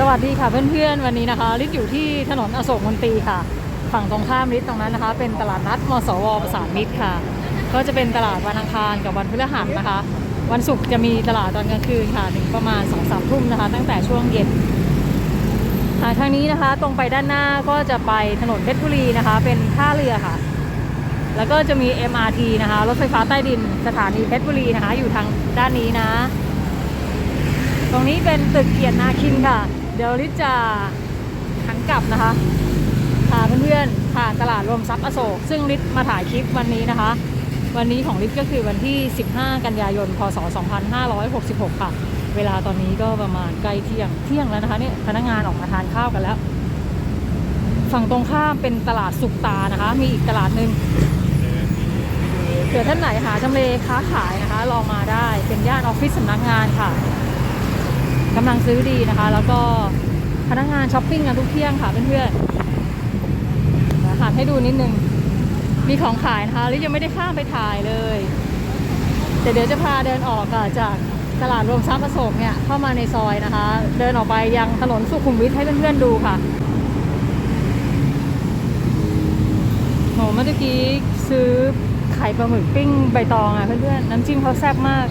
สวัสดีค่ะเพื่อนๆวันนี้นะคะลิศอยู่ที่ถนนอโศกมนตรีค่ะ ฝั่งตรงข้ามลิศตรงนั้นนะคะ เป็นตลาดนัดมสวประสานมิตรค่ะ ก็จะเป็นตลาดวันอังคารกับวันพฤหัสนะคะ วันศุกร์จะมีตลาดตอนกลางคืนค่ะถึงประมาณ2อสามทุ่มนะคะ ตั้งแต่ช่วงเย็นทางนี้นะคะตรงไปด้านหน้าก็จะไปถนนเพชรบุรีนะคะ เป็นท่าเรือค่ะ แล้วก็จะมี MRT นะคะ รถไฟฟ้าใต้ดินสถานีเพชรบุรีนะคะ อยู่ทางด้านนี้นะ ตรงนี้เป็นตึกเกียรตินาคินค่ะ เดี๋ยวลิศจะหันกลับนะคะพาเพื่อนๆผ่านตลาดรวมทรัพย์อโศก ซึ่งลิศมาถ่ายคลิปวันนี้นะคะ วันนี้ของลิศก็คือวันที่ 15 กันยายน พศ 2566 ค่ะ เวลาตอนนี้ก็ประมาณใกล้เที่ยง เที่ยงแล้วนะคะเนี่ยพนักงานออกมาทานข้าวกันแล้ว ฝั่งตรงข้ามเป็นตลาดสุกตานะคะ มีอีกตลาดหนึ่งเผื่อท่านไหนหาทำเลค้าขายนะคะ ลองมาได้ เป็นย่านออฟฟิศสำนักงานค่ะ กำลังซื้อดีนะคะ แล้วก็พนักงานช้อปปิ้งกันทุกเที่ยงค่ะเพื่อนๆหันให้ดูนิดนึง มีของขายนะคะลิยังไม่ได้ข้ามไปถ่ายเลยแต่เดี๋ยวจะพาเดินออกค่ะจากตลาดรวมทรัพย์อโศกเนี่ยเข้ามาในซอยนะคะ เดินออกไปยังถนนสุขุมวิทให้เพื่อนๆดูค่ะโหเมื่อกี้ซื้อไข่ปลาหมึกปิ้งใบตองอะเพื่อนๆน้ำจิ้มเขาแซ่บมาก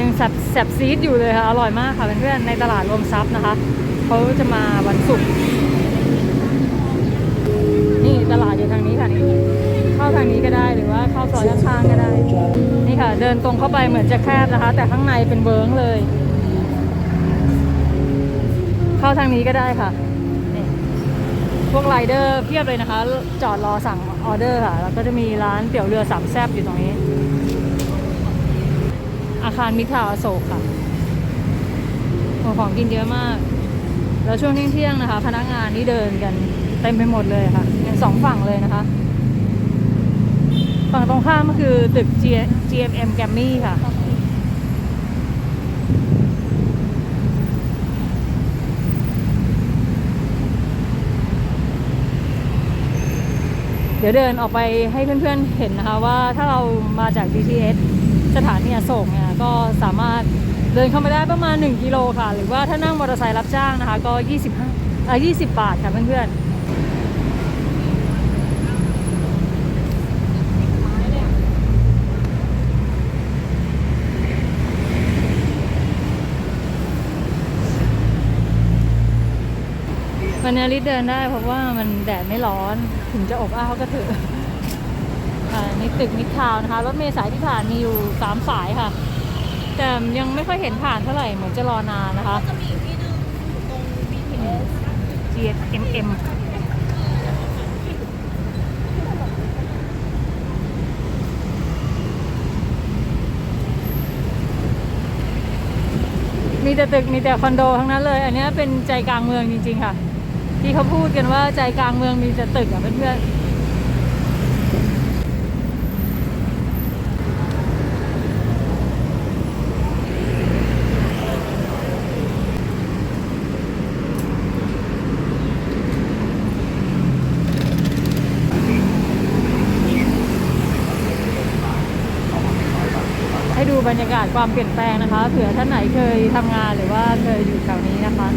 ยังแสบแสบซีดอยู่เลยค่ะ อร่อยมากค่ะเพื่อนๆ ในตลาดรวมทรัพย์นะคะเขาจะมาวันศุกร์นี่ตลาดอยู่ทางนี้ค่ะนี่เข้าทางนี้ก็ได้หรือว่าเข้าซอยข้างๆก็ได้ นี่ค่ะ เดินตรงเข้าไปเหมือนจะแคบนะคะ แต่ข้างในเป็นเวิร์งเลย เข้าทางนี้ก็ได้ค่ะนี่พวกไรเดอร์เพียบเลยนะคะ จอดรอสั่งออเดอร์ค่ะ แล้วก็จะมีร้านเตี๋ยวเรือสามแซบอยู่ตรงนี้ อาคารมิตรทาวอโศกค่ะของกินเยอะมาก แล้วช่วงเที่ยงๆนะคะ พนักงานนี่เดินกันเต็มไปหมดเลยค่ะอย่างสองฝั่งเลยนะคะ ฝั่งตรงข้ามก็คือตึก G- GMM g a m m y ค่ะ เดี๋ยวเดินออกไปให้เพื่อนๆเห็นนะคะว่าถ้าเรามาจาก BTS สถานีอโศกเนี่ยก็สามารถเดินเข้ามาได้ประมาณ 1 กิโลค่ะ หรือว่าถ้านั่งมอเตอร์ไซค์รับจ้างนะคะ ก็ 25อะ20 บาทค่ะเพื่อนๆวันนี้ลิเดินได้เพราะว่ามันแดดไม่ร้อน ถึงจะอบอ้าวก็เถอะ อ่านี่ตึกมิตรทาวน์นะคะ รถเมล์สายที่ผ่านมีอยู่ 3 สายค่ะ แต่ยังไม่ค่อยเห็นผ่านเท่าไหร่ เหมือนจะรอนานนะคะ จะมีอีกที่หนึงอยู่ตรง BTS GMM มีแต่ตึกมีแต่คอนโดทั้งนั้นเลย อันเนี้ยเป็นใจกลางเมืองจริง ๆ ค่ะ ที่เขาพูดกันว่าใจกลางเมืองมีแต่ตึกอะเพื่อนๆให้ดูบรรยากาศความเปลี่ยนแปลงนะคะเผื่อท่านไหนเคยทำงานหรือว่าเคยอยู่แถวนี้นะคะ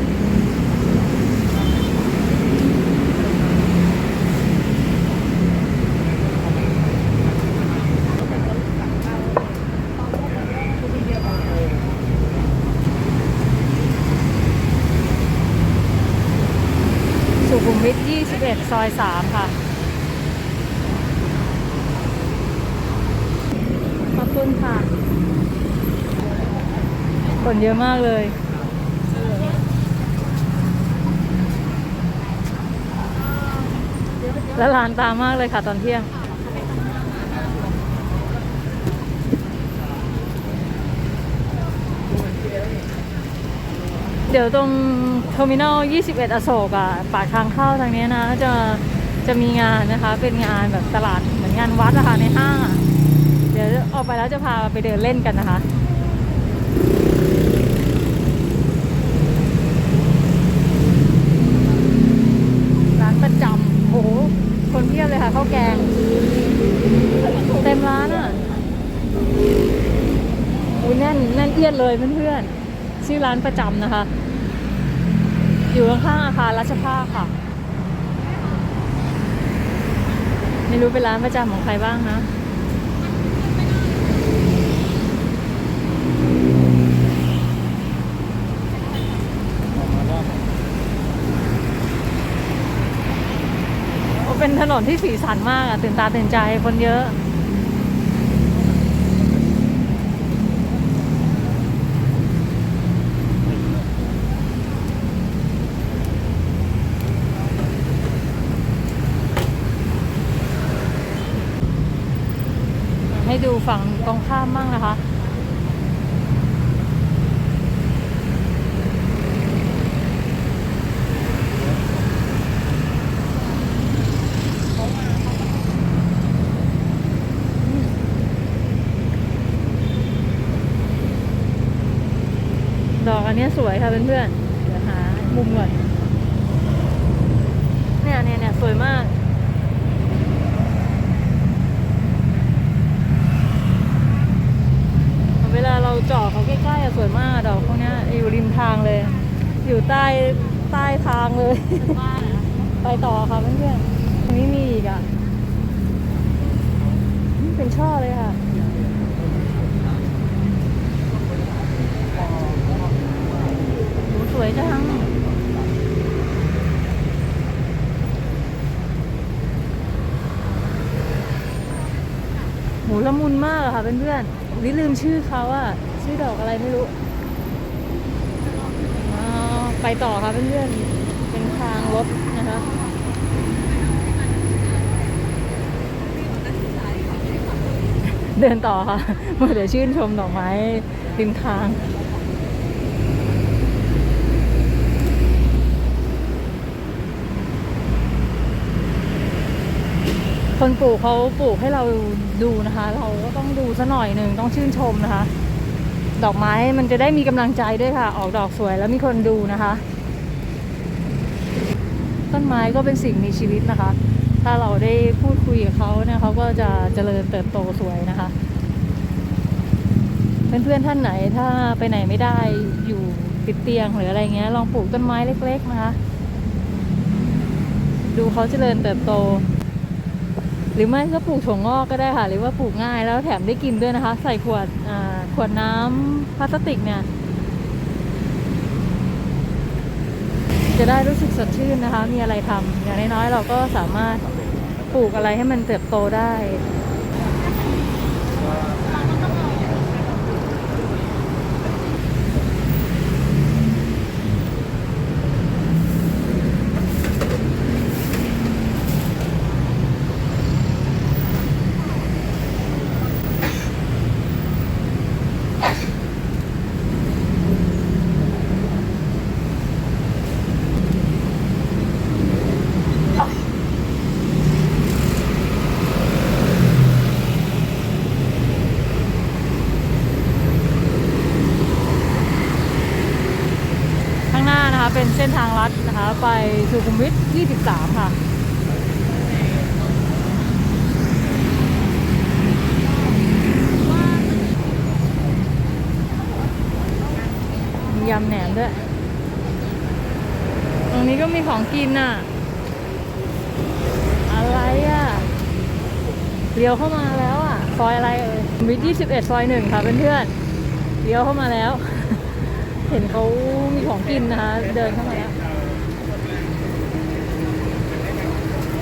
สุขุมวิท 21 ซอย 3 ค่ะ ขอบคุณค่ะ คนเยอะมากเลย แล้วร้านตามากเลยค่ะตอนเที่ยง เดี๋ยวตรงเทอร์มินอล 21 อโศกอะปากทางเข้าทางนี้นะ จะจะมีงานนะคะ เป็นงานแบบตลาดเหมือนงานวัดอะคะในห้างเดี๋ยวออกไปแล้วจะพาไปเดินเล่นกันนะคะ ร้านประจำโอ้โห คนเพียบเลยค่ะข้าวแกง เต็มร้านอะอุ้ยแน่นเอียดเลยเพื่อนๆชื่อร้านประจำนะคะ อยู่ข้างๆอาคารรัชภาค่ะ ไม่รู้เป็นร้านประจำของใครบ้างนะเป็นถนนที่สีสันมากอะตื่นตาตื่นใจคนเยอะ ดูฝั่งตรงข้ามบ้างนะคะดอกอันนี้สวยค่ะเพื่อนๆเดี๋ยวหามุมก่อน เนี่ยเนี่ยเนี่ยสวยมาก เวลาเราเจาะเขาใกล้ๆอะสวยมากอะดอกพวกเนี้ยอยู่ริมทางเลย อยู่ ใต้ใต้ทางเลย ไปต่อค่ะเพื่อนๆตรงนี้มีอีกอะอืมเป็นช่อเลยค่ะโหสวยจังโหละมุนมากอะค่ะเพื่อนๆนี่ลืมชื่อเขาอะชื่อดอกอะไรไม่รู้อ๋อ ไปต่อค่ะเพื่อนๆ เป็นทางรถนะคะเดินต่อค่ะมาเดี๋ยวชื่นชมดอกไม้ริมทาง คนปลูกเขาปลูกให้เราดูนะคะ เราก็ต้องดูซะหน่อยหนึ่งต้องชื่นชมนะคะ ดอกไม้มันจะได้มีกำลังใจด้วยค่ะ ออกดอกสวยแล้วมีคนดูนะคะ ต้นไม้ก็เป็นสิ่งมีชีวิตนะคะ ถ้าเราได้พูดคุยกับเขาเนี่ยเขาก็จะเจริญเติบโตสวยนะคะเพื่อนๆท่านไหนถ้าไปไหนไม่ได้อยู่ติดเตียงหรืออะไรเงี้ยลองปลูกต้นไม้เล็ก ๆ นะคะ ดูเขาเจริญเติบโต หรือไม่ก็ปลูกถั่วงอกก็ได้ค่ะ หรือว่าปลูกง่ายแล้วแถมได้กินด้วยนะคะ ใส่ขวดขวดน้ำพลาสติกเนี่ย จะได้รู้สึกสดชื่นนะคะ มีอะไรทำอย่างน้อยๆเราก็สามารถปลูกอะไรให้มันเติบโตได้ เป็นเส้นทางลัดนะคะ ไปสุขุมวิท 23 ค่ะมียำแหนมด้วย ตรงนี้ก็มีของกินอะ อะไรอะเลี้ยวเข้ามาแล้วอะ ซอยอะไรเอ่ยวิท21 ซอยหนึ่งค่ะเพื่อนๆเลี้ยวเข้ามาแล้ว เห็นเขามีของกินนะคะเดินเข้ามาแล้ว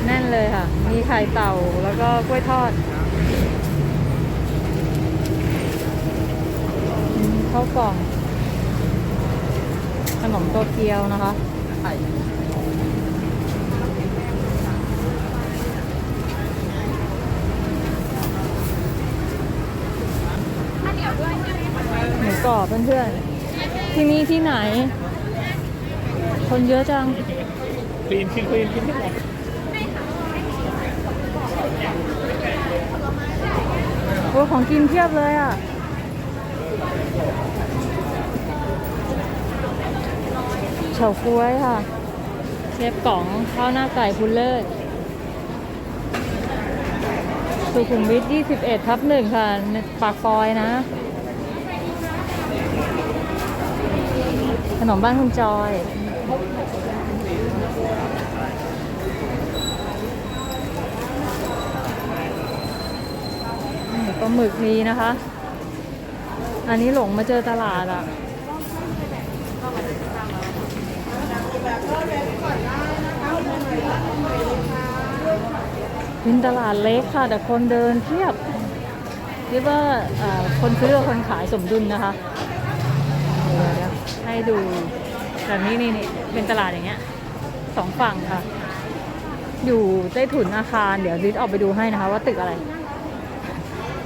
แน่นเลยค่ะ มีไข่เต่าแล้วก็กล้วยทอดข้าวกล่อง ขนมโตเกียวนะคะหมูกรอบเพื่อนๆ ที่นี่ที่ไหน คนเยอะจัง คลีนคลีนคลีนกินให้หมดโอ้ของกินเพียบเลยอะ เฉาก๊วยค่ะ เชฟกล่องข้าวหน้าไก่พุลเลอร์สุขุมวิท 21ทับหนึ่งค่ะ ปากซอยนะ ขนมบ้านคุณจอย ปลาหมึกนี้นะคะ อันนี้หลงมาเจอตลาดอะ่ะเป็นตลาดเล็กค่ะ แต่คนเดินเทียบเรียกว่าคนซื้อคนขายสมดุลนะคะ ให้ดูแบบนี้นี่นี่เป็นตลาดอย่างเงี้ยสองฝั่งค่ะ อยู่ใต้ถุนอาคาร เดี๋ยวริดออกไปดูให้นะคะ ว่าตึกอะไร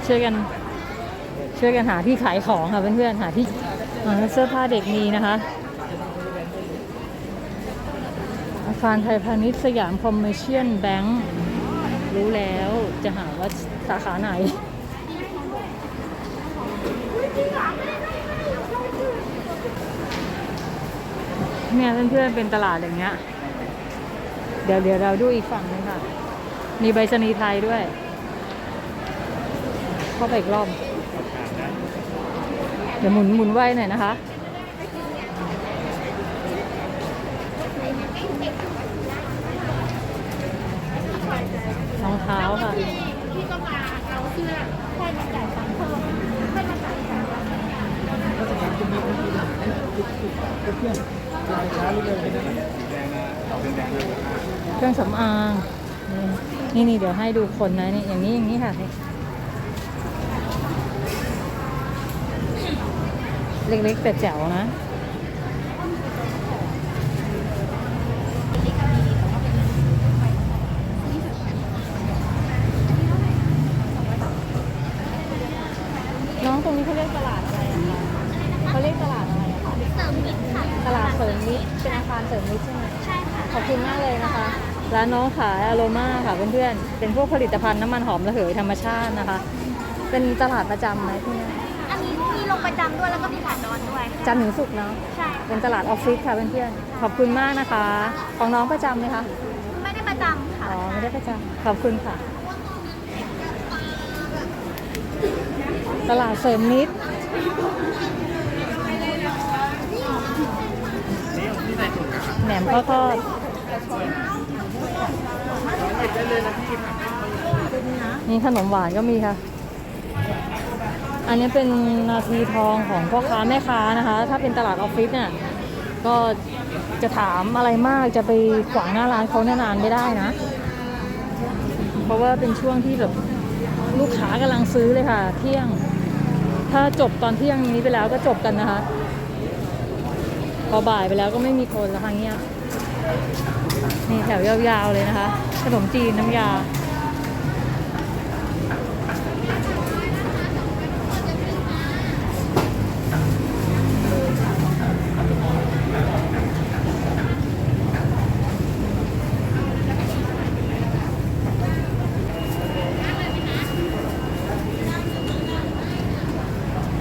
ช่วยกัน ช่วยกันหาที่ขายของค่ะเพื่อนๆหาที่เสื้อผ้าเด็กมีนะคะ อาคารไทยพาณิชย์สยามคอมเมอร์เชียลแบงค์รู้แล้วจะหาว่าสาขาไหน เนี่ยเพื่อนๆเป็นตลาดอย่างเงี้ย เดี๋ยวเดี๋ยวเราดูอีกฝั่งหนึงค่ะ มีใบชนีไทยด้วย เข้าไปอีกรอบ เดี๋ยวหมุนหมุนไว้หน่อยนะคะรองเท้าค่ะพี่ก็มาเอาเสื้อค่อยมาจ่ายตังค์เพิ่มค่อยมาจ่ายตังค์ เครื่องสำอาง นี่นี่เดี๋ยวให้ดูคนนะนี่อย่างนี้อย่างนี้ค่ะนี่เล็กๆแต่แจ๋วนะ น้องตรงนี้เขาเรียกตลาดอะไรอะคะเขาเรียกตลาดอะไรอะคะ เสริมมิตรค่ะ ตลาดเสริมมิตรเป็นอาคารเสริมมิตรใช่ไหม ใช่ค่ะ ขอบคุณมากเลยนะคะ ร้านน้องขายอโรมาค่ะเพื่อนๆ เป็นพวกผลิตภัณฑ์น้ำมันหอมระเหยธรรมชาตินะคะ เป็นตลาดประจำไหมที่นี่อันนี้มีลงประจำด้วยแล้วก็มีผ่านดอนด้วย จันทร์ถึงศุกร์เนาะ ใช่ เป็นตลาดออฟฟิศค่ะเพื่อนๆ ขอบคุณมากนะคะ ของน้องประจำไหมคะ ไม่ได้ประจำค่ะ อ๋อไม่ได้ประจำขอบคุณค่ะ ตลาดเสริมมิตรแหนมข้าวทอด นี่ขนมหวานก็มีค่ะ อันนี้เป็นนาทีทองของพ่อค้าแม่ค้านะคะ ถ้าเป็นตลาดออฟฟิศเนี่ยก็จะถามอะไรมากจะไปขวางหน้าร้านเขานานๆไม่ได้นะ เพราะว่าเป็นช่วงที่แบบลูกค้ากำลังซื้อเลยค่ะ เที่ยง ถ้าจบตอนเที่ยงนี้ไปแล้วก็จบกันนะคะ พอบ่ายไปแล้วก็ไม่มีคนแล้วค่ะเงี้ย นี่แถวยาวๆเลยนะคะ ขนมจีนน้ำยา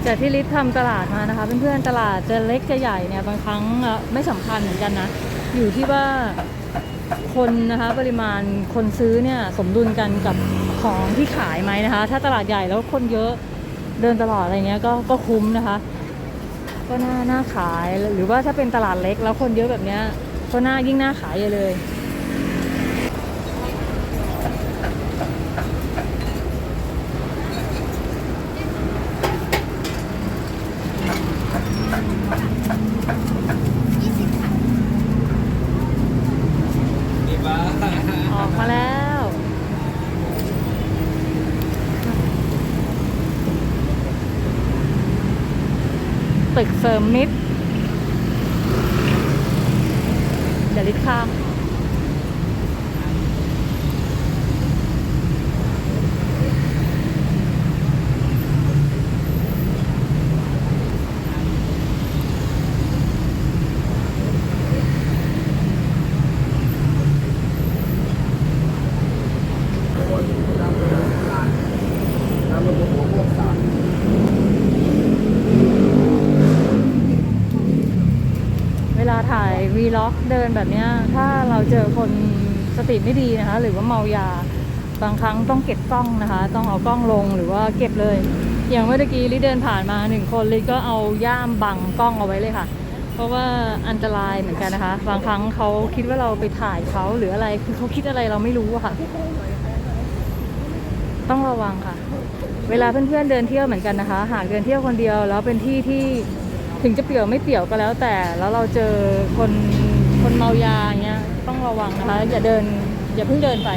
จากที่ลิศทำตลาดมานะคะ เพื่อนๆตลาดจะเล็กจะใหญ่เนี่ยบางครั้งไม่สำคัญเหมือนกันนะ อยู่ที่ว่าคนนะคะปริมาณคนซื้อเนี่ยสมดุลกันกับของที่ขายไหมนะคะ ถ้าตลาดใหญ่แล้วคนเยอะเดินตลอดอะไรเงี้ยก็ก็คุ้มนะคะ ก็น่าน่าขายหรือว่าถ้าเป็นตลาดเล็กแล้วคนเยอะแบบเนี้ยก็น่ายิ่งน่าขายเลย นี่บ้า ออกมาแล้ว ตึกเสริมมิตรเดี๋ยวลิทข้าม เวลาถ่ายวีล็อก เดินแบบนี้ถ้าเราเจอคนสติไม่ดีนะคะ หรือว่าเมายาบางครั้งต้องเก็บกล้องนะคะ ต้องเอากล้องลงหรือว่าเก็บเลย อย่างเมื่อกี้ลิเดินผ่านมาหนึ่งคนลิก็เอาย่ามบังกล้องเอาไว้เลยค่ะ เพราะว่าอันตรายเหมือนกันนะคะ บางครั้งเขาคิดว่าเราไปถ่ายเขาหรืออะไรคือเขาคิดอะไรเราไม่รู้อะค่ะ ต้องระวังค่ะ เวลาเพื่อนๆเดินเที่ยวเหมือนกันนะคะ หากเดินเที่ยวคนเดียวแล้วเป็นที่ที่ถึงจะเปี่ยวไม่เปี่ยวก็แล้วแต่ แล้วเราเจอคน คนเมายาอย่างเงี้ยต้องระวังนะคะ อย่าเดิน อย่าเพิ่งเดินไป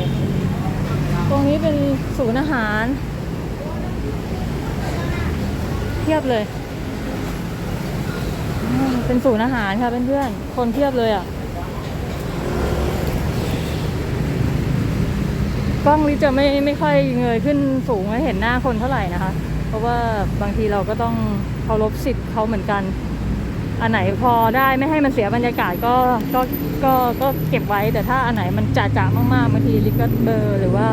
ตรงนี้เป็นศูนย์อาหารเทียบเลย เป็นศูนย์อาหารค่ะเพื่อนๆคนเทียบเลยอะกล้องลิจะไม่ไม่ค่อยเงยขึ้นสูงให้เห็นหน้าคนเท่าไหร่นะคะ เพราะว่าบางทีเราก็ต้องเคารพสิทธิ์เขาเหมือนกัน อันไหนพอได้ไม่ให้มันเสียบรรยากาศก็ก็ก็ก็เก็บไว้แต่ถ้าอันไหนมันจ่าจ่ามากๆบางทีลิก็เบลอหรือว่า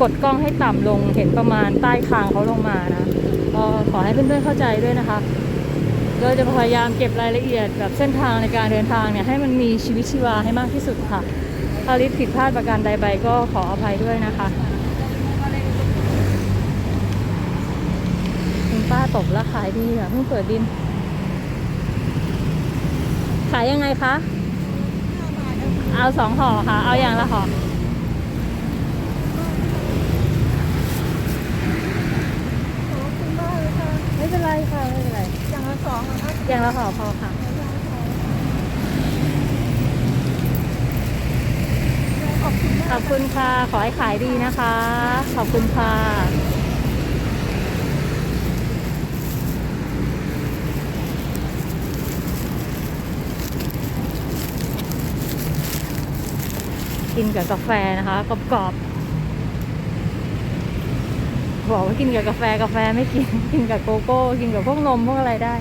กดกล้องให้ต่ำลงเห็นประมาณใต้คางเขาลงมานะก็ขอให้เพื่อนๆเข้าใจด้วยนะคะเราจะพยายามเก็บรายละเอียดแบบเส้นทางในการเดินทางเนี่ยให้มันมีชีวิตชีวาให้มากที่สุดค่ะถ้าลิศผิดพลาดประการใดไปก็ขออภัยด้วยนะคะคุณป้าตบแล้วขายดีอะเพิ่งเปิดดิน ขายยังไงคะ เอาสองห่อค่ะ เอาอย่างละห่อไม่เป็นไรค่ะ ไม่เป็นไร อย่างละสองนะคะอย่างละห่อพอค่ะ ขอบคุณขอบคุณค่ะ ขอให้ขายดีนะคะ ขอบคุณค่ะ กินกับกาแฟนะคะกรอบๆบอกว่ากินกับกาแฟกาแฟไม่กินกินกับโกโก้ กินกับพวกนมพวกอะไรได้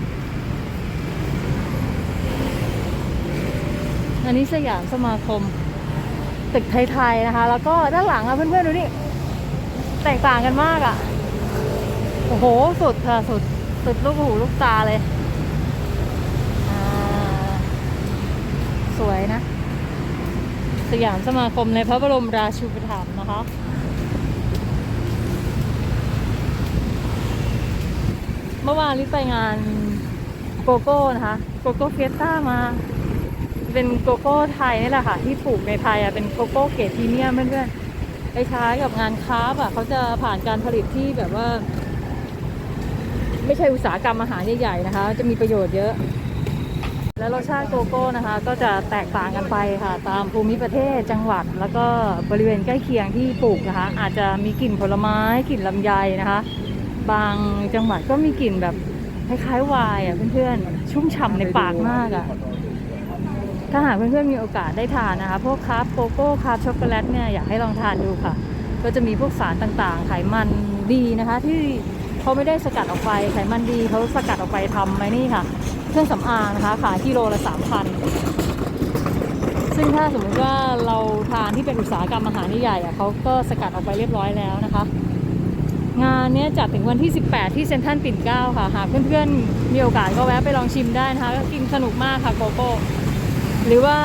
อันนี้สยามสมาคม ตึกไทยๆนะคะ แล้วก็ด้านหลังอะเพื่อนๆดูนี่แตกต่างกันมากอะโอ้โหสุดค่ะสุดสุดลูกหูลูกตาเลยสวยนะ สยามสมาคมในพระบรมราชูปถัมภ์นะคะเมื่อวานลิไปงานโกโก้นะคะโกโก้เฟียต้ามา เป็นโกโก้ไทยนี่แหละค่ะ ที่ปลูกในไทยอะเป็นโกโก้เกรดพรีเมียมเพื่อนๆคล้ายๆกับงานค้าอะเขาจะผ่านการผลิตที่แบบว่า ไม่ใช่อุตสาหกรรมอาหารใหญ่ๆนะคะ จะมีประโยชน์เยอะ แล้วรสชาติโกโก้นะคะ ก็จะแตกต่างกันไปค่ะ ตามภูมิประเทศจังหวัด แล้วก็บริเวณใกล้เคียงที่ปลูกนะคะ อาจจะมีกลิ่นผลไม้กลิ่นลำไยนะคะ บางจังหวัดก็มีกลิ่นแบบคล้ายๆวน์อะเพื่อนๆชุ่มฉ่ำในปากมากอะถ้าหากเพื่อนๆมีโอกาสได้ทานนะคะ พวกคาร์บโกโก้คาร์บช็อกโกแลตเนี่ยอยากให้ลองทานดูค่ะ ก็จะมีพวกสารต่างๆ ไขมันดีนะคะ ที่เขาไม่ได้สกัดออกไปไขมันดีเขาสกัดออกไปทำไอ้นี่ค่ะ เครื่องสำอางนะคะขายกิโลละสามพันซึ่งถ้าสมมติว่าเราทานที่เป็นอุตสาหกรรมอาหารใหญ่ๆอะเขาก็สกัดออกไปเรียบร้อยแล้วนะคะ งานนี้จัดถึงวันที่ 18 ที่เซ็นทรัลปิ่นเกล้าค่ะหากเพื่อนๆมีโอกาสก็แวะไปลองชิมได้นะคะกินสนุกมากค่ะโกโก้หรือว่า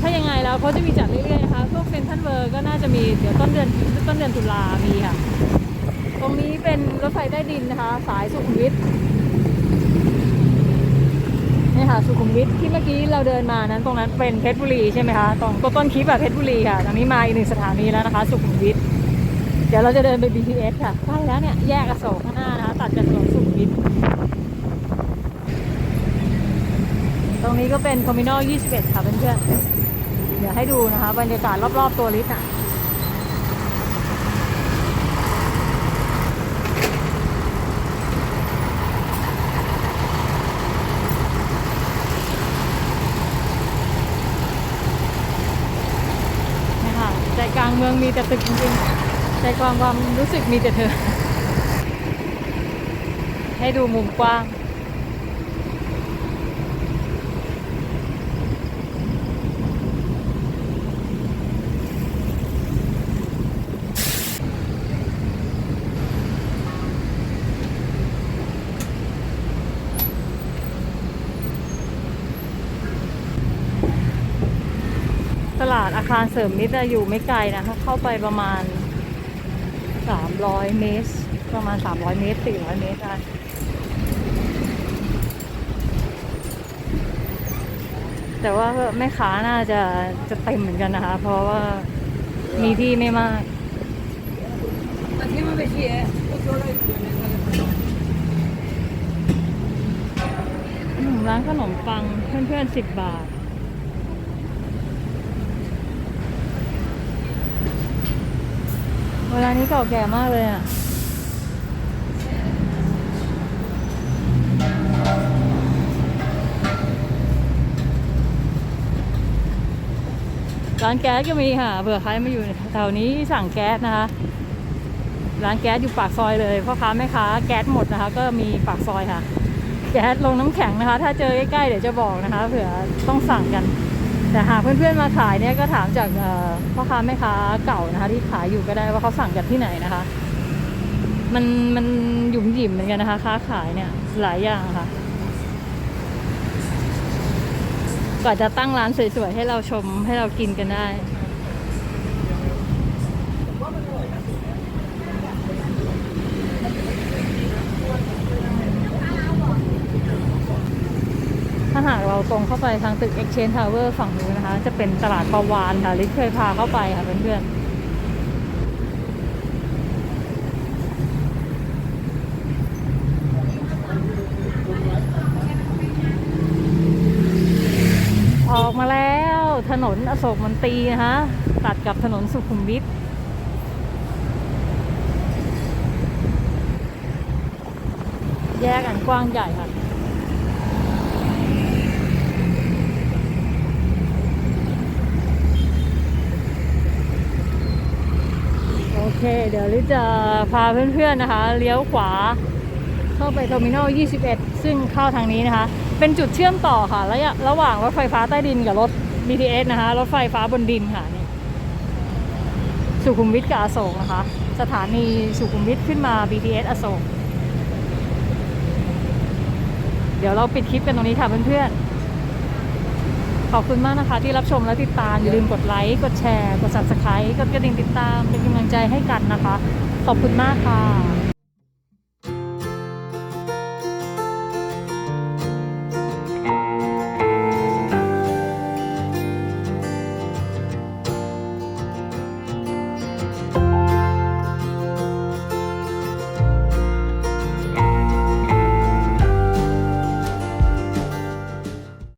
ถ้ายังไงแล้วเขาจะมีจัดเรื่อยๆนะคะพวกเซ็นทรัลเวิร์ก็น่าจะมีเดี๋ยวต้นเดือนต้นเดือนตุลามีค่ะ ตรงนี้เป็นรถไฟใต้ดินนะคะ สายสุขุมวิท ค่ะสุขุมวิทที่เมื่อกี้เราเดินมานั้นตรงนั้นเป็นเพชรบุรีใช่ไหมคะตรงต้นคลิปอะเพชรบุรีค่ะตรงนี้มาอีกหนึ่งสถานีแล้วนะคะ สุขุมวิทเดี๋ยวเราจะเดินไป BTS ค่ะใกล้แล้วเนี่ยแยกอโศกข้างหน้านะคะตัดกับถนนสุขุมวิทตรงนี้ก็เป็น Terminal 21 ค่ะเพื่อนๆเดี๋ยวให้ดูนะคะ บรรยากาศรอบๆตัวลิฟต์อะ นี่ค่ะ ใจกลาง เมืองมีแต่ตึกจริงๆใจกลางความรู้สึกมีแต่เธอ ให้ดูมุมกว้าง ลาดอาคารเสริมนิดอยู่ไม่ไกลนะคะเข้าไปประมาณ 300 เมตร ประมาณ 300 เมตร 400 เมตรได้แต่ว่าแม่ค้าน่าจะจะเต็มเหมือนกันนะคะ เพราะว่ามีที่ไม่มากร้านขนมปังเพื่อนๆสิบบาท เวลานี้เก่าแก่มากเลยอะร้านแก๊สก็มีค่ะเผื่อใครมาอยู่แถวนี้สั่งแก๊สนะคะ ร้านแก๊สอยู่ปากซอยเลยพ่อค้าแม่ค้าแก๊สหมดนะคะ ก็มีปากซอยค่ะ แก๊สลงน้ำแข็งนะคะ ถ้าเจอใกล้ๆเดี๋ยวจะบอกนะคะเผื่อต้องสั่งกัน แต่หากเพื่อนๆมาขายเนี่ยก็ถามจากพ่อค้าแม่ค้าเก่านะคะ ที่ขายอยู่ก็ได้ว่าเขาสั่งจากที่ไหนนะคะ มันมันหยุ่มหยิมเหมือนกันนะคะ ค้าขายเนี่ยหลายอย่างค่ะกว่าจะตั้งร้านสวยๆให้เราชมให้เรากินกันได้าหากเราตรงเข้าไปทางตึก Exchange Tower ฝั่งนู้นนะคะ จะเป็นตลาดปาวานค่ะลิศเคยพาเข้าไปค่ะเพื่อนๆออกมาแล้วถนนอโศกมนตรีนะคะตัดกับถนนสุขุมวิทแยกอันกว้างใหญ่ค่ะ เค เดี๋ยวลิจะพาเพื่อนๆนะคะ เลี้ยวขวา เข้าไปเทอร์มินอล 21 ซึ่งเข้าทางนี้นะคะ เป็นจุดเชื่อมต่อค่ะระยะระหว่างรถไฟฟ้าใต้ดินกับรถ BTS นะคะ รถไฟฟ้าบนดินค่ะนี่สุขุมวิทกับอโศกนะคะ สถานีสุขุมวิทขึ้นมา BTS อโศก เดี๋ยวเราปิดคลิปกันตรงนี้ค่ะเพื่อนๆ ขอบคุณมากนะคะที่รับชมและติดตาม อย่าลืมกดไลค์ กดแชร์ กด subscribe กดกระดิ่งติดตามเป็นกำลังใจให้กันนะคะ ขอบคุณมากค่ะ